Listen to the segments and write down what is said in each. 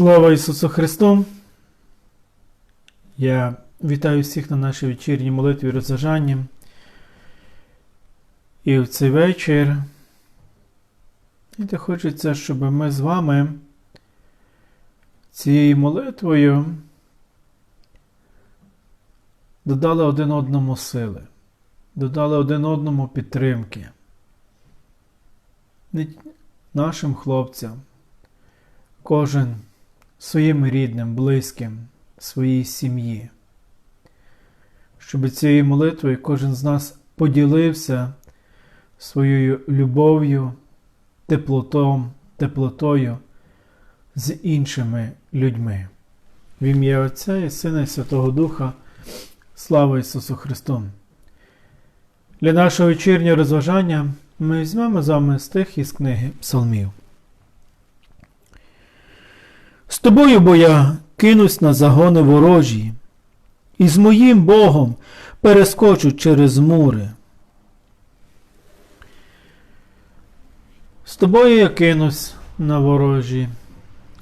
Слава Ісусу Христу! Я вітаю всіх на нашій вечірній молитві розважанні. І в цей вечір знаєте, хочеться, щоб ми з вами цією молитвою додали один одному сили, додали один одному підтримки. Нашим хлопцям, кожен своїм рідним, близьким, своїй сім'ї. Щоб цією молитвою кожен з нас поділився своєю любов'ю, теплотом, теплотою з іншими людьми. В ім'я Отця і Сина і Святого Духа. Слава Ісусу Христу! Для нашого вечірнього розважання ми візьмемо з вами стих із книги Псалмів. Тобою бо я кинусь на загони ворожі, і з моїм Богом перескочу через мури. З тобою я кинусь на ворожі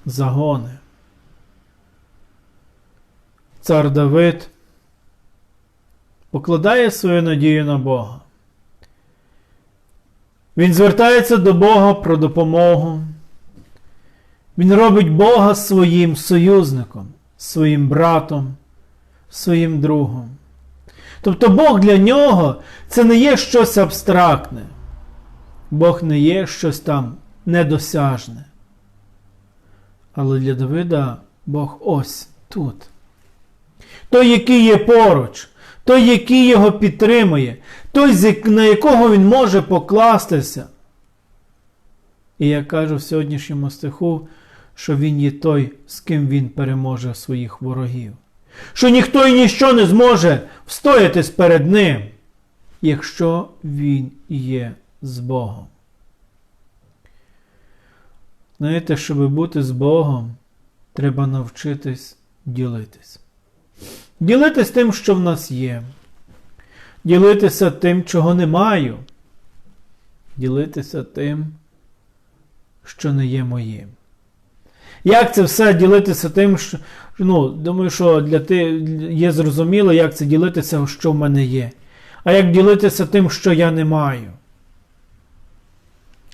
загони. Цар Давид покладає свою надію на Бога. Він звертається до Бога про допомогу. Він робить Бога своїм союзником, своїм братом, своїм другом. Тобто Бог для нього це не є щось абстрактне. Бог не є щось там недосяжне. Але для Давида Бог ось тут. Той, який є поруч, той, який його підтримує, той, на якого він може покластися. І я кажу в сьогоднішньому стиху, що він є той, з ким він переможе своїх ворогів. Що ніхто і ніщо не зможе встоятись перед ним, якщо він є з Богом. Знаєте, щоб бути з Богом, треба навчитись ділитись. Ділитись тим, що в нас є. Ділитися тим, чого не маю. Ділитися тим, що не є моїм. Як це все ділитися тим, що. Ну, думаю, що для ти є зрозуміло, як це ділитися, що в мене є. А як ділитися тим, що я не маю.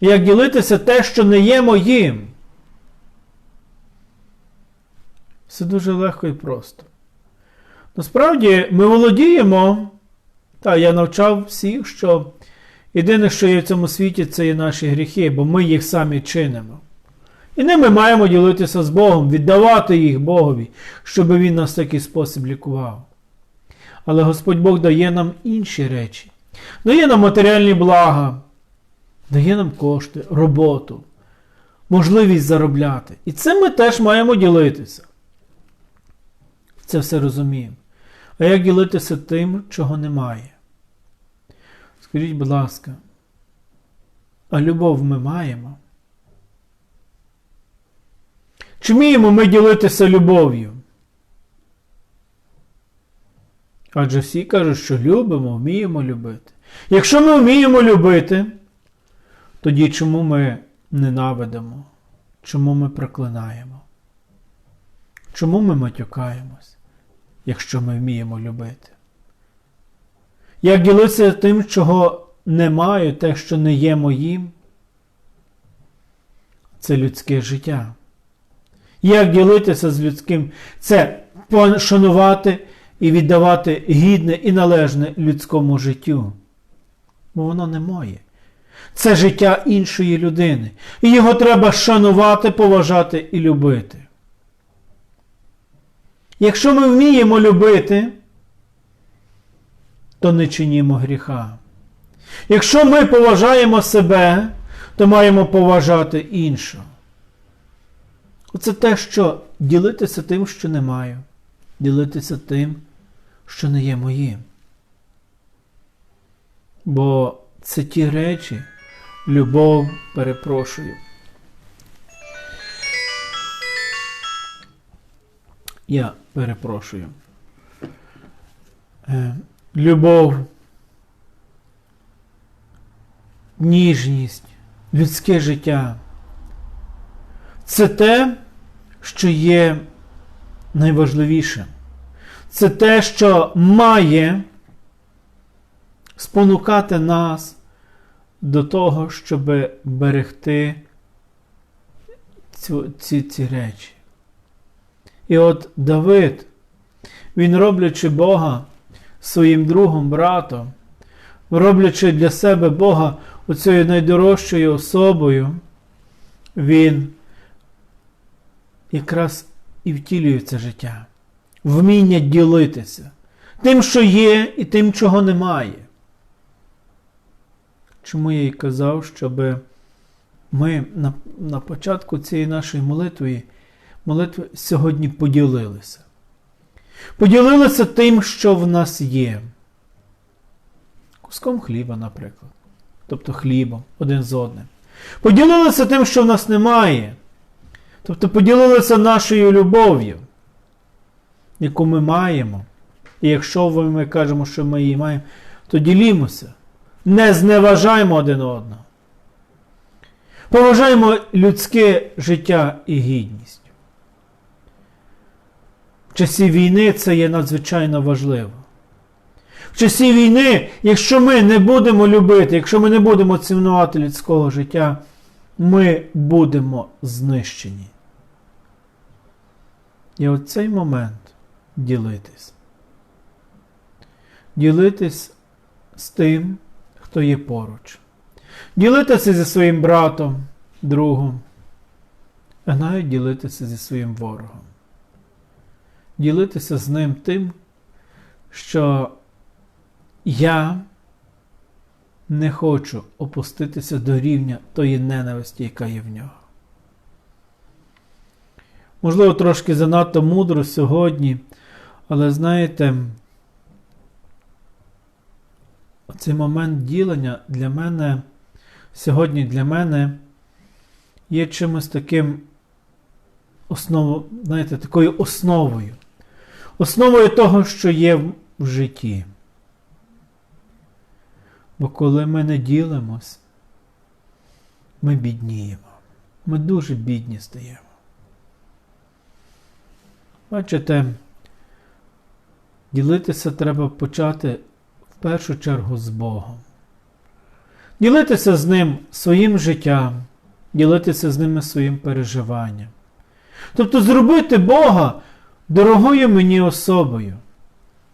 Як ділитися те, що не є моїм. Все дуже легко і просто. Насправді, ми володіємо, та я навчав всіх, що єдине, що є в цьому світі, це є наші гріхи, бо ми їх самі чинимо. І ними маємо ділитися з Богом, віддавати їх Богові, щоб Він нас в такий спосіб лікував. Але Господь Бог дає нам інші речі, дає нам матеріальні блага, дає нам кошти, роботу, можливість заробляти. І цим ми теж маємо ділитися. Це все розуміємо. А як ділитися тим, чого немає? Скажіть, будь ласка, а любов ми маємо? Чи вміємо ми ділитися любов'ю? Адже всі кажуть, що любимо, вміємо любити. Якщо ми вміємо любити, тоді чому ми ненавидимо? Чому ми проклинаємо? Чому ми матюкаємось, якщо ми вміємо любити? Як ділитися тим, чого не маю, те, що не є моїм? Це людське життя. Як ділитися з людським? Це пошанувати і віддавати гідне і належне людському життю. Бо воно не моє. Це життя іншої людини. І його треба шанувати, поважати і любити. Якщо ми вміємо любити, то не чинімо гріха. Якщо ми поважаємо себе, то маємо поважати іншого. Оце те, що ділитися тим, що не маю, ділитися тим, що не є моїм. Бо це ті речі, любов перепрошую. Я перепрошую. Е, любов, ніжність, людське життя. Це те, що є найважливішим. Це те, що має спонукати нас до того, щоб берегти цю, ці, ці речі. І от Давид, він роблячи Бога своїм другом, братом, роблячи для себе Бога оцією найдорожчою особою, він якраз і втілює це життя, вміння ділитися тим, що є, і тим, чого немає. Чому я і казав, щоб ми на, на початку цієї нашої молитви, молитви сьогодні поділилися. Поділилися тим, що в нас є. Куском хліба, наприклад. Тобто хлібом один з одним. Поділилися тим, що в нас немає. Тобто поділилися нашою любов'ю, яку ми маємо. І якщо ми кажемо, що ми її маємо, то ділімося. Не зневажаємо один одного. Поважаємо людське життя і гідність. В часі війни це є надзвичайно важливо. В часі війни, якщо ми не будемо любити, якщо ми не будемо цінувати людського життя, ми будемо знищені. І от цей момент ділитись. Ділитись з тим, хто є поруч. Ділитися зі своїм братом, другом, а навіть ділитися зі своїм ворогом. Ділитися з ним тим, що я не хочу опуститися до рівня тої ненависті, яка є в нього. Можливо, трошки занадто мудро сьогодні, але знаєте, цей момент ділення для мене сьогодні для мене є чимось таким основу, знаєте, такою основою. Основою того, що є в житті. Бо коли ми не ділимось, ми бідніємо. Ми дуже бідні стаємо. Бачите, ділитися треба почати в першу чергу з Богом. Ділитися з Ним своїм життям, ділитися з ними своїм переживанням. Тобто зробити Бога дорогою мені особою,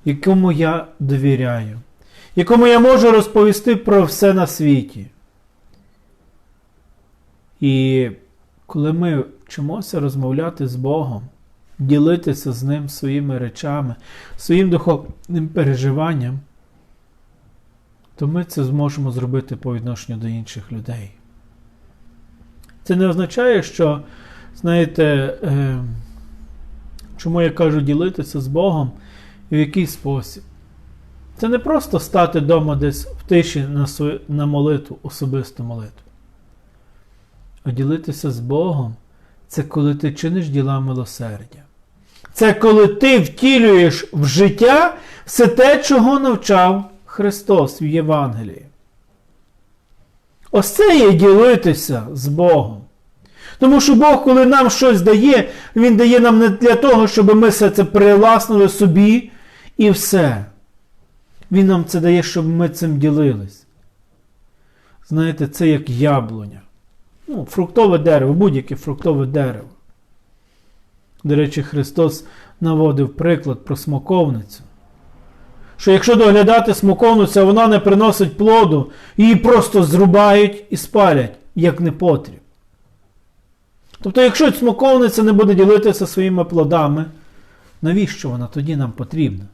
якому я довіряю, якому я можу розповісти про все на світі. І коли ми вчимося розмовляти з Богом, ділитися з Ним своїми речами, своїм духовним переживанням, то ми це зможемо зробити по відношенню до інших людей. Це не означає, що, знаєте, е, чому я кажу ділитися з Богом і в який спосіб. Це не просто стати вдома десь в тиші на, на молитву, особисту молитву. А ділитися з Богом це коли ти чиниш діла милосердя. Це коли ти втілюєш в життя все те, чого навчав Христос в Євангелії. Ось це є ділитися з Богом. Тому що Бог, коли нам щось дає, Він дає нам не для того, щоб ми все це приласнили собі і все. Він нам це дає, щоб ми цим ділились. Знаєте, це як яблуня. Ну, Фруктове дерево, будь-яке фруктове дерево. До речі, Христос наводив приклад про смоковницю. Що якщо доглядати смоковницю, вона не приносить плоду, її просто зрубають і спалять, як непотріб. Тобто, якщо смоковниця не буде ділитися своїми плодами, навіщо вона тоді нам потрібна?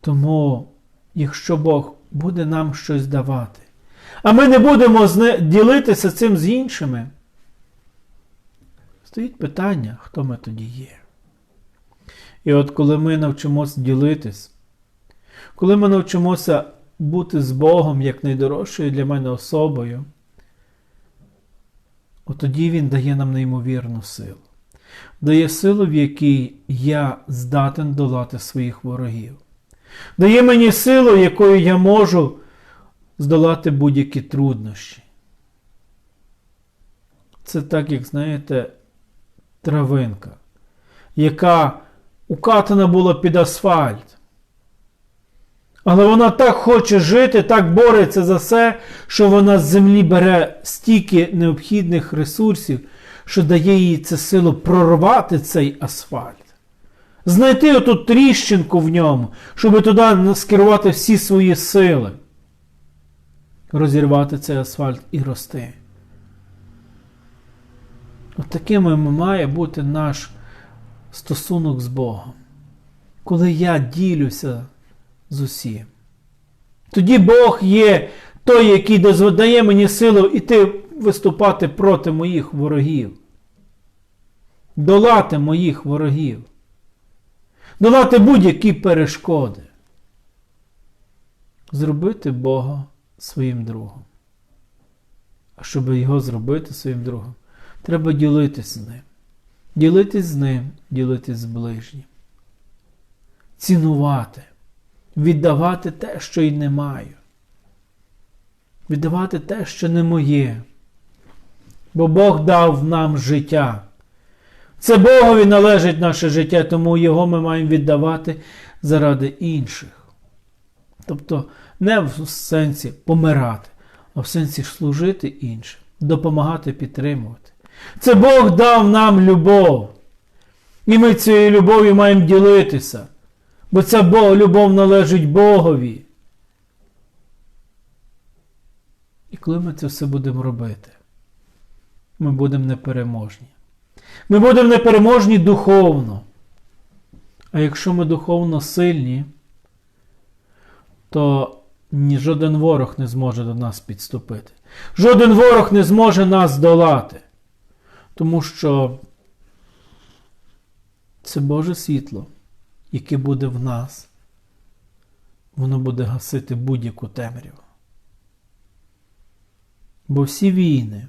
Тому, якщо Бог буде нам щось давати, а ми не будемо ділитися цим з іншими, стоїть питання, хто ми тоді є. І от коли ми навчимося ділитись, коли ми навчимося бути з Богом як найдорожчою для мене особою, от тоді Він дає нам неймовірну силу. Дає силу, в якій я здатен долати своїх ворогів. Дає мені силу, якою я можу здолати будь-які труднощі. це так, як знаєте, травинка, яка укатана була під асфальт. Але вона так хоче жити, так бореться за все, що вона з землі бере стільки необхідних ресурсів, що дає їй це силу прорвати цей асфальт. Знайти оту тріщинку в ньому, щоб туди скерувати всі свої сили, розірвати цей асфальт і рости. Такими має бути наш стосунок з Богом. Коли я ділюся з усім. Тоді Бог є той, який дає мені силу іти виступати проти моїх ворогів, долати моїх ворогів, долати будь-які перешкоди, зробити Бога своїм другом. А щоб його зробити своїм другом, треба ділитись з ним. Ділитись з ним, ділитись з ближнім. Цінувати, віддавати те, що й не маю. Віддавати те, що не моє. Бо Бог дав нам життя. Це Богові належить наше життя, тому його ми маємо віддавати заради інших. Тобто не в сенсі помирати, а в сенсі служити іншим, допомагати підтримувати. Це Бог дав нам любов. І ми цією любов'ю маємо ділитися. Бо ця любов належить Богові. І коли ми це все будемо робити, ми будемо непереможні. Ми будемо непереможні духовно. А якщо ми духовно сильні, то ні жоден ворог не зможе до нас підступити. Жоден ворог не зможе нас долати. Тому що це Боже світло, яке буде в нас, воно буде гасити будь-яку темряву. Бо всі війни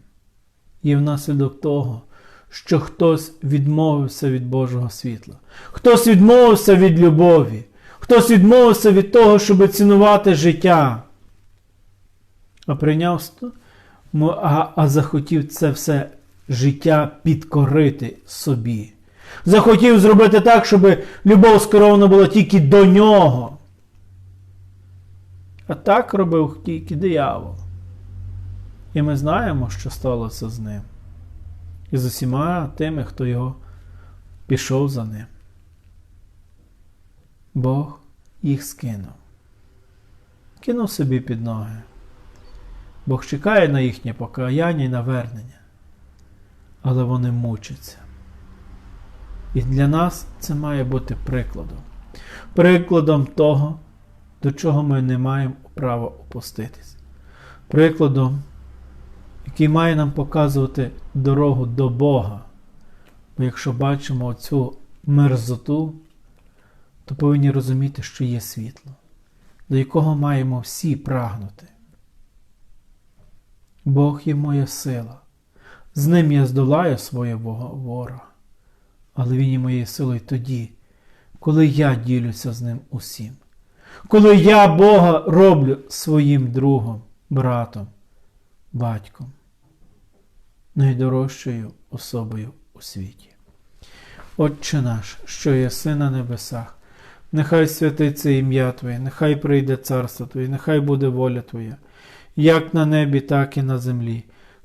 є внаслідок того, що хтось відмовився від Божого світла, хтось відмовився від любові, хтось відмовився від того, щоб цінувати життя, а прийняв а, а захотів це все життя підкорити собі. Захотів зробити так, щоб любов скерована була тільки до нього. А так робив тільки диявол. І ми знаємо, що сталося з ним. І з усіма тими, хто його пішов за ним. Бог їх скинув. Кинув собі під ноги. Бог чекає на їхнє покаяння і навернення. Але вони мучаться. І для нас це має бути прикладом. Прикладом того, до чого ми не маємо права опуститись. Прикладом який має нам показувати дорогу до Бога. Бо якщо бачимо цю мерзоту, то повинні розуміти, що є світло, до якого маємо всі прагнути. Бог є моя сила. З ним я здолаю свого ворога, але він є моєю силою тоді, коли я ділюся з ним усім, коли я Бога роблю своїм другом, братом батьком, найдорожчою особою у світі. Отче наш, що єси на небесах, нехай святиться ім'я Твоє, нехай прийде царство Твоє, нехай буде воля Твоя, як на небі, так і на землі.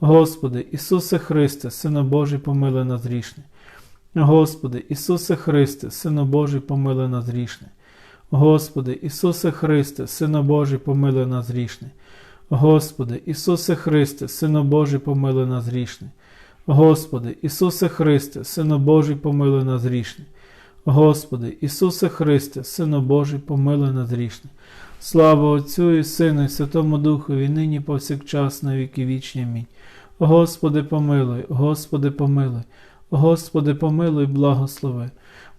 Господи, Ісусе Христе, Сино Божий, помилуй нас грішне. Господи, Ісусе Христе, Сино Божий, помилуй нас грішне. Господи, Ісусе Христе, Сино Божий, помилуй нас грішне. Господи, Ісусе Христе, Сино Божий, помилуй нас грішне. Господи, Ісусе Христе, Сино Божий, помилуй нас грішне. Господи, Ісусе Христе, Сино Божий, помилуй нас грішне. Слава Отцю і Сину, і Святому Духові, нині повсякчас, на віки вічні. Амінь. Господи, помилуй, Господи, помилуй, Господи, помилуй, благослови.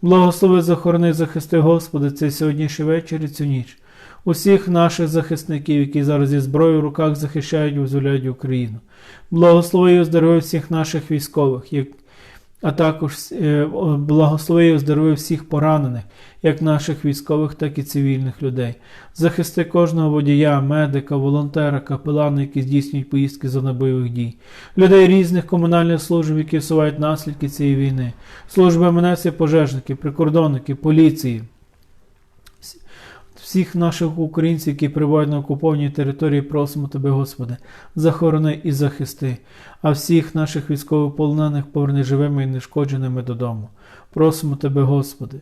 Благослови, захорони, захисти, Господи, цей сьогоднішній вечір і цю ніч. Усіх наших захисників, які зараз зі зброєю в руках захищають і визволяють Україну. Благослови і оздорови всіх наших військових, а також благословив благослови і оздорови всіх поранених, як наших військових, так і цивільних людей. Захисти кожного водія, медика, волонтера, капелана, які здійснюють поїздки за бойових дій, людей різних комунальних служб, які всувають наслідки цієї війни, служби МНС, пожежники, прикордонники, поліції. Всіх наших українців, які перебувають на окупованій території, просимо Тебе, Господи, захорони і захисти, а всіх наших військовополонених поверни живими і нешкодженими додому. Просимо Тебе, Господи,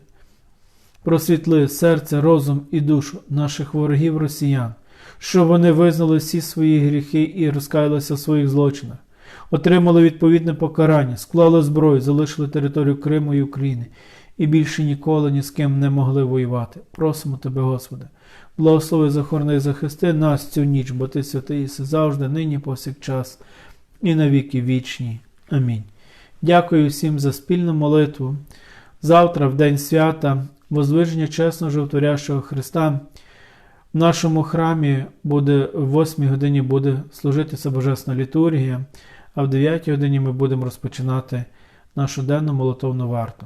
просвітли серце, розум і душу наших ворогів росіян, щоб вони визнали всі свої гріхи і розкаялися в своїх злочинах, отримали відповідне покарання, склали зброю, залишили територію Криму і України і більше ніколи ні з ким не могли воювати. Просимо Тебе, Господи, благослови захорони і захисти нас цю ніч, бо Ти святий єси завжди, нині повсякчас, і навіки вічні. Амінь. Дякую всім за спільну молитву. Завтра, в день свята, возвиження чесно животворящого Христа. В нашому храмі буде в 8 годині буде служитися Божесна літургія, а в 9 годині ми будемо розпочинати нашу денну молитовну варту.